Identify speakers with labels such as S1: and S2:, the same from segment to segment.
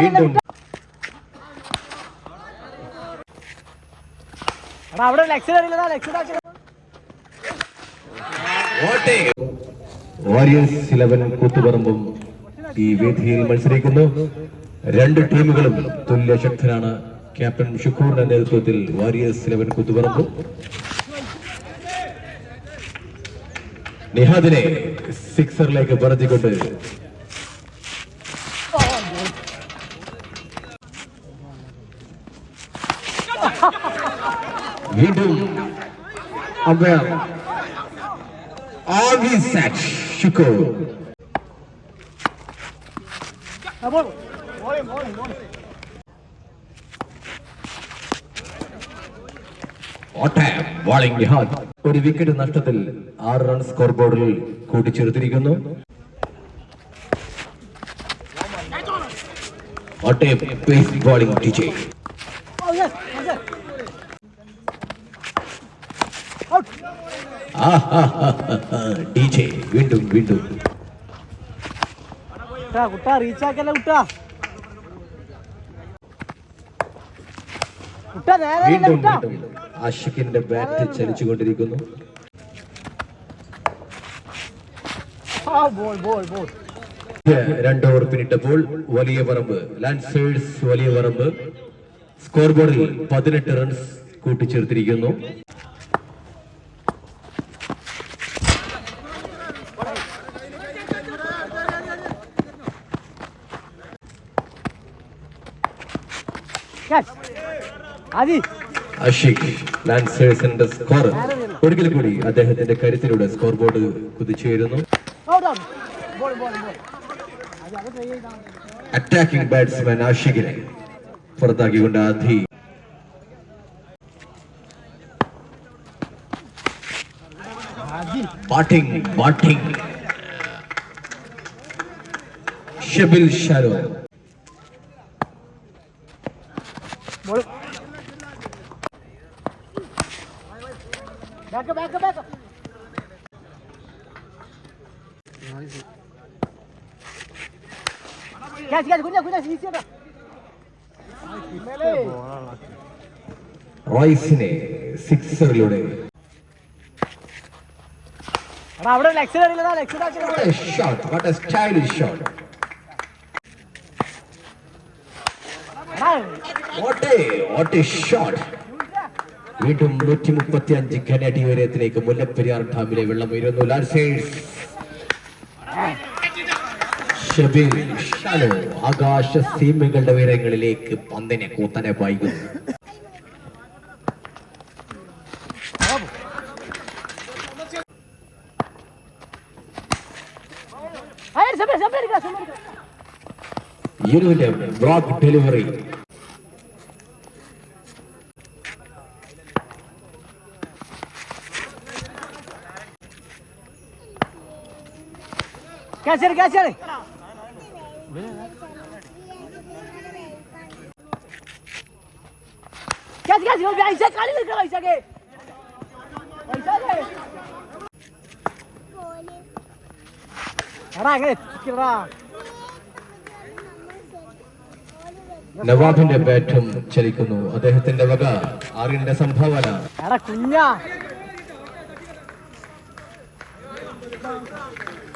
S1: വീണ്ടും.
S2: അവിടെ
S1: warriors Eleven കൂത്തുപറമ്പും ഈ വേദിയിൽ മത്സരിക്കുന്നു. രണ്ട് ടീമുകളും തുല്യ ശക്തരാണ് ക്യാപ്റ്റൻ ഷുക്കൂറിന്റെ നേതൃത്വത്തിൽ വാരിയേഴ്സ് ഇലവൻ കൂത്തുപറമ്പും. നിഹാദിനെ സിക്സറിലേക്ക് പറത്തിക്കൊണ്ട്
S2: മോളി മോളി
S1: ഓട്ടം ബോളിംഗ് നിഹാദ് ഒരു വിക്കറ്റ് നഷ്ടത്തിൽ ആറ് റൺ സ്കോർ ബോർഡിൽ കൂട്ടിച്ചേർത്തിരിക്കുന്നു. ഓട്ടയം പേസ് ബോളിംഗ് ടി ജെ വീണ്ടും വീണ്ടും.
S2: കുട്ടാ കുട്ടാ റീച്ച് ആക്കല്ലേ കുട്ടാ? കുട്ടാ നേരെ
S1: വീണ്ടും വീണ്ടും ആഷിഖിന്റെ ബാറ്റ് ചലിച്ചുകൊണ്ടിരിക്കുന്നു. രണ്ട് ഓവർ പിന്നിട്ടപ്പോൾ വലിയ പറമ്പ് ലാൻസേഴ്സ് വലിയ പറമ്പ് സ്കോർ ബോർഡിൽ പതിനെട്ട് റൺസ് കൂട്ടിച്ചേർത്തിരിക്കുന്നു. അഷിഖ് ലാൻസേഴ്സിന്റെ സ്കോർ ഒരിക്കൽ കൂടി അദ്ദേഹത്തിന്റെ കരുത്തിലൂടെ സ്കോർ ബോർഡ് കുതിച്ചുയരുന്നു. അറ്റാക്കിംഗ് ബാറ്റ്സ്മാൻ ആഷിഖിനെ പുറത്താക്കിക്കൊണ്ട് ആധി
S2: ആദി.
S1: Batting batting ഷബിൽ ഷാരോ
S2: Back back back catch catch കുഞ്ഞാ കുഞ്ഞാ ഈസി ആടാ മേലെ
S1: റോയ്സിനെ സിക്സറിലൂടെ
S2: എടാ അവിടെ ലെക്സ് അറിയില്ലടാ ലെക്സ് ഇതാക്കി
S1: What a shot! What a stylish shot!
S2: എടാ
S1: What a what a shot! വീണ്ടും നൂറ്റി മുപ്പത്തി അഞ്ച് ഘനഅടി ഉയരത്തിലേക്ക് മുല്ലപ്പെരിയാർ ഡാമിലെ വെള്ളം ഉയരുന്നു. ആകാശ സീമകളുടെ ഉയരങ്ങളിലേക്ക് പന്തിനെ കൂത്തനെ പായിക്കുന്നു
S2: ബ്ലോക്ക് സമയ എടുക്ക
S1: യുനുവിന്റെ ബ്ലോക്ക് ഡെലിവറി
S2: ക്യാച്ച് ചെയ്യ് ക്യാച്ച് ചെയ്യ് ക്യാച്ച് ക്യാച്ച് പൈസ കളി നിൽക്കുക എടാ അങ്ങനെ എത്തിക്കടാ
S1: നവാബിന്റെ ബാറ്റും ചലിക്കുന്നു. അദ്ദേഹത്തിന്റെ വക ആറിന്റെ സംഭാവന.
S2: എടാ കുഞ്ഞാ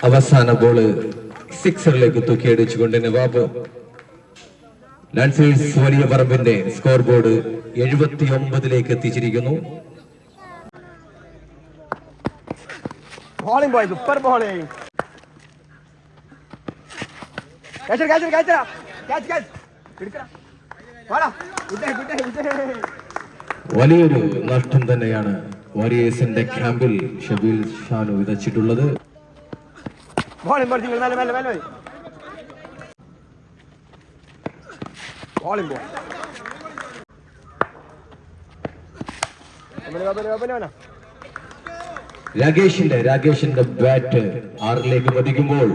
S1: അവസാന ബോൾ സിക്സറിലേക്ക് തൂക്കിയടിച്ചുകൊണ്ട് നവാബ്. ലാൻസേഴ്സ് വലിയ പറമ്പിന്റെ സ്കോർ ബോർഡ് എഴുപത്തി ഒമ്പതിലേക്ക് എത്തിച്ചിരിക്കുന്നു.
S2: Bowling boy super bowling catch catch catch catch catch എടുക്കടാ. വാടാ. വിട്ടേ വിട്ടേ വിട്ടേ
S1: വലിയൊരു നഷ്ടം തന്നെയാണ് വാരിയേഴ്സിന്റെ ക്യാമ്പിൽ ഷബീൽ ഷാനു വിതച്ചിട്ടുള്ളത്. രാകേഷിന്റെ രാകേഷിന്റെ ബാറ്റ് ആറിലേക്ക് പതിക്കുമ്പോൾ.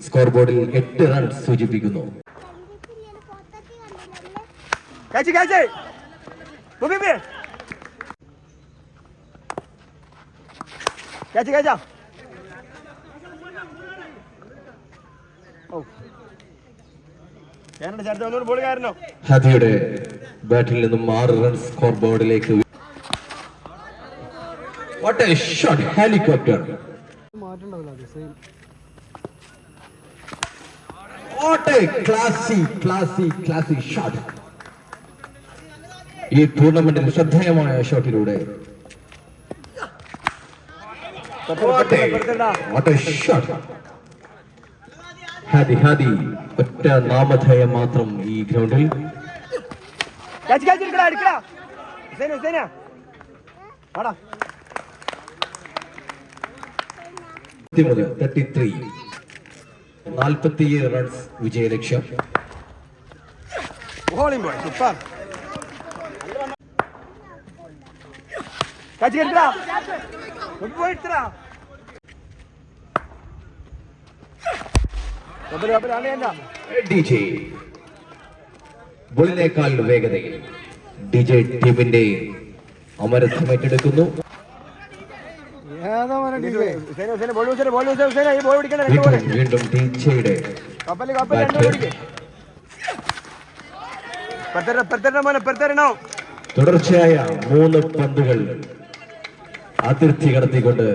S1: സ്കോർ ബോർഡിൽ എട്ട് റൺസ് സൂചിപ്പിക്കുന്നു.
S2: ക്യാച്ച് ബുബി ബി ക്യാച്ച് ക്യാച്ചാ ഞാനുണ്ട് ചേട്ടൻ ഒന്നുകൂടി ബോൾ കയറണോ
S1: ഹദിയുടെ ബാറ്റിൽ നിന്നും ആറ് റൺ സ്കോർ ബോർഡിലേക്ക് shot helicopter classy classy classy shot ഈ ടൂർണമെന്റിൽ ശ്രദ്ധേയമായ ഷോട്ടിലൂടെ What a, what a shot. Hadi Hadi ഒറ്റ നാമധേയം മാത്രം ഈ ഗ്രൗണ്ടിൽ
S2: ക്യാച്ച് ക്യാച്ച് എടുക്കടാ എടുക്കടാ ഹുസൈന ഹുസൈന ആടാ
S1: തേർട്ടി ത്രീ നാൽപ്പത്തിയേഴ് റൺസ് വിജയലക്ഷ്യം
S2: ബോളിംഗ് ബോയ് സൂപ്പർ ക്യാച്ച് എടുക്കടാ പോയി എടുത്തടാ
S1: ബോളിനേക്കാൾ വേഗതയിൽ ഡിജെ ടീമിന്റെ അമരത്വം ഏറ്റെടുക്കുന്നു വീണ്ടും
S2: ടീച്ചയുടെ
S1: തുടർച്ചയായ മൂന്ന് പന്തുകൾ. അതിർത്തി കടത്തിക്കൊണ്ട്.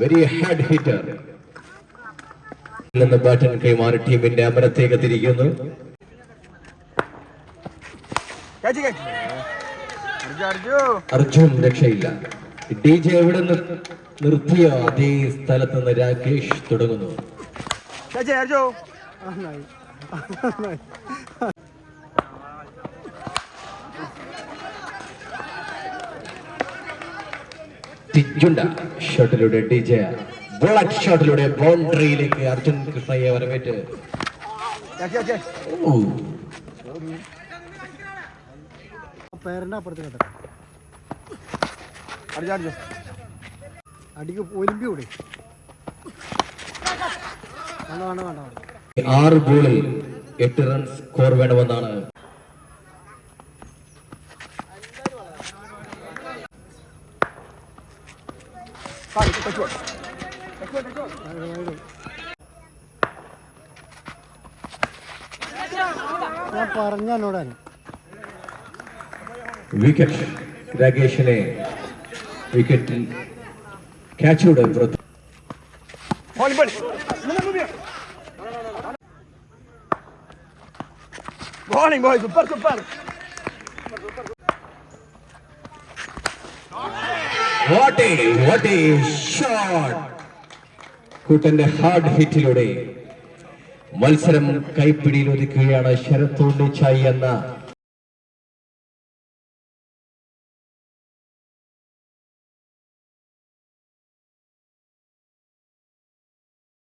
S1: വെരി ഹാർഡ് ഹിറ്റർ നിന്ന് ബാറ്റൻ കൈമാറി ടീമിന്റെ അമരത്തേക്ക് തിരിക്കുന്നു. അർജുൻ രക്ഷയില്ല. ഡി ജെ എവിടെ നിന്ന് നിർത്തിയ? അതേ സ്ഥലത്ത് നിന്ന് രാകേഷ് തുടങ്ങുന്നു. തിജുണ്ട ഷോട്ടിലൂടെ ഡി ജെ ബുള്ളറ്റ് ഷോട്ടിലൂടെ ബൗണ്ടറിയിലേക്ക് അർജുൻ കൃഷ്ണയെ വരവേറ്റ്.
S3: പേരന്റെ അപ്പുറത്ത് കേട്ടോ? അടിക്ക് ഒലിമ്പി കൂടി.
S1: ആറ് ബോളിൽ എട്ട് റൺസ് സ്കോർ വേണമെന്നാണ്
S3: ഞാൻ പറഞ്ഞ എന്നോടാണ്
S1: വിക്കറ്റ് രാകേഷിനെ വിക്കറ്റിൽ ക്യാച്ചിലൂടെ പുറത്ത്
S2: bowling ball bowling boy super super
S1: What a, what a shot! കൂട്ടന്റെ ഹാർഡ് ഹിറ്റിലൂടെ മത്സരം കൈപ്പിടിയിൽ ഒതുക്കുകയാണ് ശരത് ചായി എന്ന